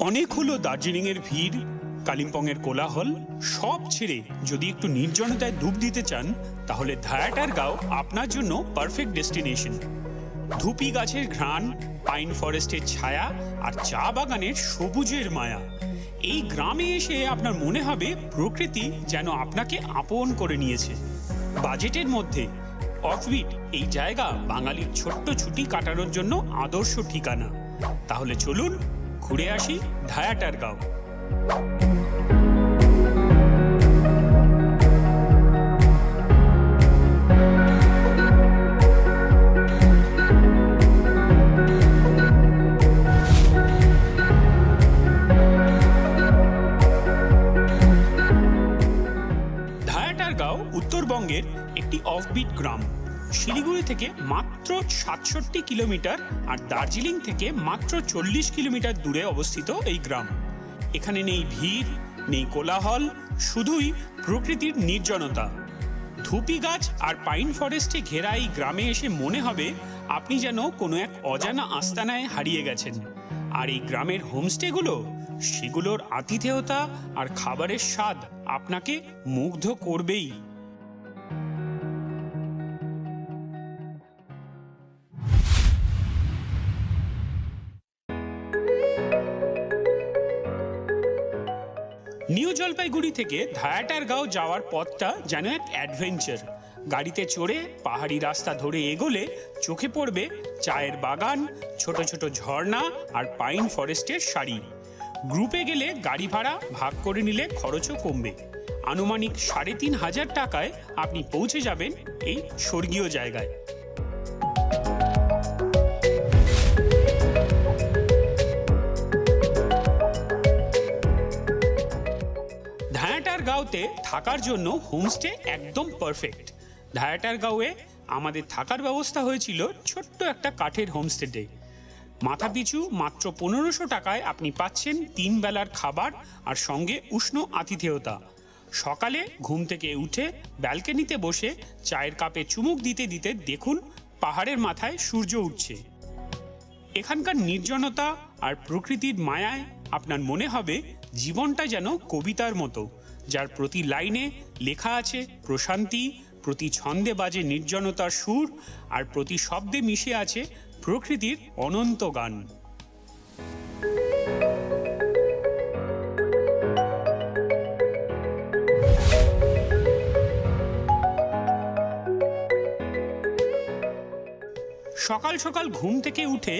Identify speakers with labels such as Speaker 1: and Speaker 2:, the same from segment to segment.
Speaker 1: অনেক হলো দার্জিলিংয়ের ভিড়, কালিম্পংয়ের কোলাহল, সব ছেড়ে যদি একটু নির্জনতায় ডুব দিতে চান, তাহলে ধায়াটার গাঁও আপনার জন্য পারফেক্ট ডেস্টিনেশন ধুপি গাছের ঘ্রাণ পাইন ফরেস্টের ছায়া আর চা বাগানের সবুজের মায়া। এই গ্রামে এসে আপনার মনে হবে প্রকৃতি যেন আপনাকে আপন করে নিয়েছে। বাজেটের মধ্যে অফবিট এই জায়গা বাঙালির ছোট্ট ছুটি কাটানোর জন্য আদর্শ ঠিকানা। তাহলে চলুন ঘুরে আসি ধায়াটার গাঁও। ধায়াটার উত্তরবঙ্গের একটি অফবিট গ্রাম। শিলিগুড়ি থেকে মাত্র সাতষট্টি কিলোমিটার আর দার্জিলিং থেকে মাত্র চল্লিশ কিলোমিটার দূরে অবস্থিত এই গ্রাম। এখানে নেই ভিড়, নেই কোলাহল, শুধুই প্রকৃতির নির্জনতা। ধুপি গাছ আর পাইন ফরেস্টে ঘেরা এই গ্রামে এসে মনে হবে আপনি যেন কোনো এক অজানা আস্তানায় হারিয়ে গেছেন। আর এই গ্রামের হোমস্টেগুলো, সেগুলোর আতিথেয়তা আর খাবারের স্বাদ আপনাকে মুগ্ধ করবেই। জলপাইগুড়ি থেকে ধায়াটার গাঁও যাওয়ার পথটা যেন এক অ্যাডভেঞ্চার গাড়িতে চড়ে পাহাড়ি রাস্তা ধরে এগোলে চোখে পড়বে চায়ের বাগান, ছোট ছোট ঝর্ণা আর পাইন ফরেস্টের সারি। গ্রুপে গেলে গাড়ি ভাড়া ভাগ করে নিলে খরচও কমবে। আনুমানিক সাড়ে তিন হাজার টাকায় আপনি পৌঁছে যাবেন এই স্বর্গীয় জায়গায়। গাঁওতে থাকার জন্য হোমস্টে একদম পারফেক্ট। ধায়াটার গাঁওয়ে আমাদের থাকার ব্যবস্থা হয়েছিল ছোট্ট একটা কাঠের হোমস্টেতে মাথা পিছু মাত্র পনেরোশো টাকায় আপনি পাচ্ছেন তিন বেলার খাবার আর সঙ্গে উষ্ণ আতিথেয়তা। সকালে ঘুম থেকে উঠে ব্যালকনিতে বসে চায়ের কাপে চুমুক দিতে দিতে দেখুন পাহাড়ের মাথায় সূর্য উঠছে। এখানকার নির্জনতা আর প্রকৃতির মায়ায় আপনার মনে হবে জীবনটা যেন কবিতার মতো। যার প্রতি লাইনে লেখা আছে প্রশান্তি, প্রতি ছন্দে বাজে নির্জনতার সুর, আর প্রতি শব্দে মিশে আছে প্রকৃতির অনন্ত গান। সকাল সকাল ঘুম থেকে উঠে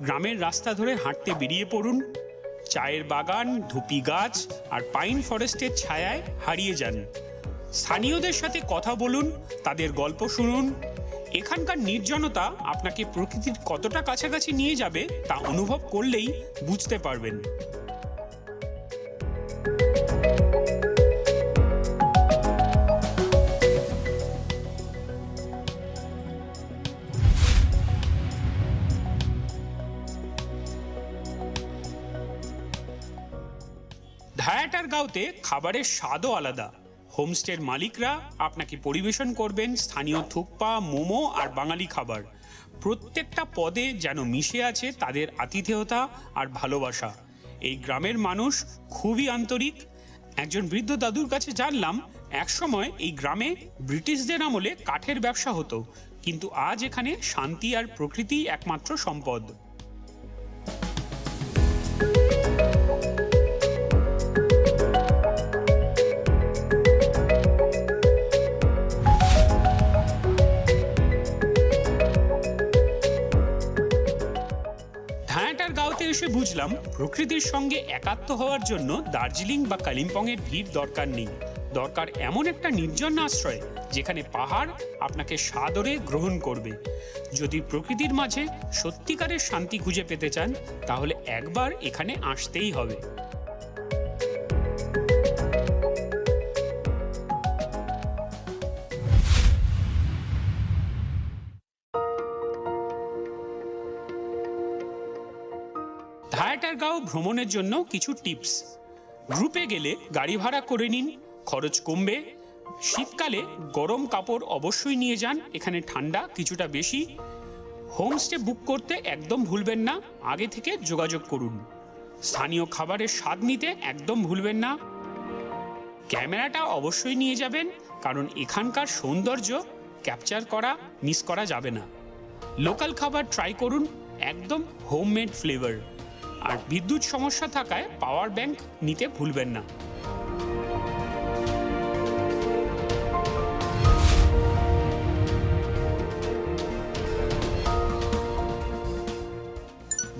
Speaker 1: গ্রামের রাস্তা ধরে হাঁটতে বেরিয়ে পড়ুন। চায়ের বাগান, ধুপি গাছ আর পাইন ফরেস্টের ছায়ায় হারিয়ে যান। স্থানীয়দের সাথে কথা বলুন, তাদের গল্প শুনুন। এখানকার নির্জনতা আপনাকে প্রকৃতির কতটা কাছাকাছি নিয়ে যাবে তা অনুভব করলেই বুঝতে পারবেন। গাঁওতে খাবারের স্বাদও আলাদা। হোমস্টের মালিকরা আপনাকে পরিবেশন করবেন স্থানীয় থুকপা, মোমো আর বাঙালি খাবার। প্রত্যেকটা পদে যেন মিশে আছে তাদের আতিথেয়তা আর ভালোবাসা। এই গ্রামের মানুষ খুবই আন্তরিক। একজন বৃদ্ধ দাদুর কাছে জানলাম, একসময় এই গ্রামে ব্রিটিশদের আমলে কাঠের ব্যবসা হতো। কিন্তু আজ এখানে শান্তি আর প্রকৃতি একমাত্র সম্পদ। এসে বুঝলাম প্রকৃতির সঙ্গে একাত্ম হওয়ার জন্য দার্জিলিং বা কালিম্পংয়ের ভিড় দরকার নেই। দরকার এমন একটা নির্জন আশ্রয় যেখানে পাহাড় আপনাকে সাদরে গ্রহণ করবে। যদি প্রকৃতির মাঝে সত্যিকারের শান্তি খুঁজে পেতে চান, তাহলে একবার এখানে আসতেই হবে। গাঁও ভ্রমণের জন্য কিছু টিপস। গ্রুপে গেলে গাড়ি ভাড়া করে নিন, খরচ কমবে। শীতকালে গরম কাপড় অবশ্যই নিয়ে যান, এখানে ঠান্ডা কিছুটা বেশি। হোমস্টে বুক করতে একদম ভুলবেন না, আগে থেকে যোগাযোগ করুন। স্থানীয় খাবারের স্বাদ নিতে একদম ভুলবেন না। ক্যামেরাটা অবশ্যই নিয়ে যাবেন, কারণ এখানকার সৌন্দর্য ক্যাপচার করা, মিস করা যাবে না। লোকাল খাবার ট্রাই করুন, একদম হোমমেড ফ্লেভার। আর বিদ্যুৎ সমস্যা থাকায় পাওয়ার ব্যাংক নিতে ভুলবেন না।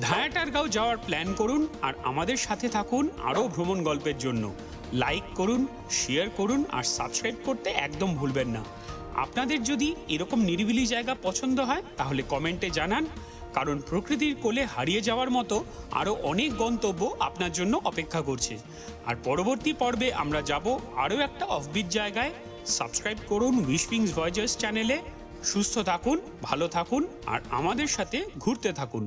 Speaker 1: ধায়াটারগাঁও যাওয়ার প্ল্যান করুন আর আমাদের সাথে থাকুন আরও ভ্রমণ গল্পের জন্য। লাইক করুন শেয়ার করুন আর সাবস্ক্রাইব করতে একদম ভুলবেন না। আপনাদের যদি এরকম নিরিবিলি জায়গা পছন্দ হয়, তাহলে কমেন্টে জানান। কারণ প্রকৃতির কোলে হারিয়ে যাওয়ার মতো আরও অনেক গন্তব্য আপনার জন্য অপেক্ষা করছে। আর পরবর্তী পর্বে আমরা যাব আরও একটা অফবিট জায়গায়। সাবস্ক্রাইব করুন উইশপিংস ভয়েজার্স চ্যানেলে সুস্থ থাকুন, ভালো থাকুন, আর আমাদের সাথে ঘুরতে থাকুন।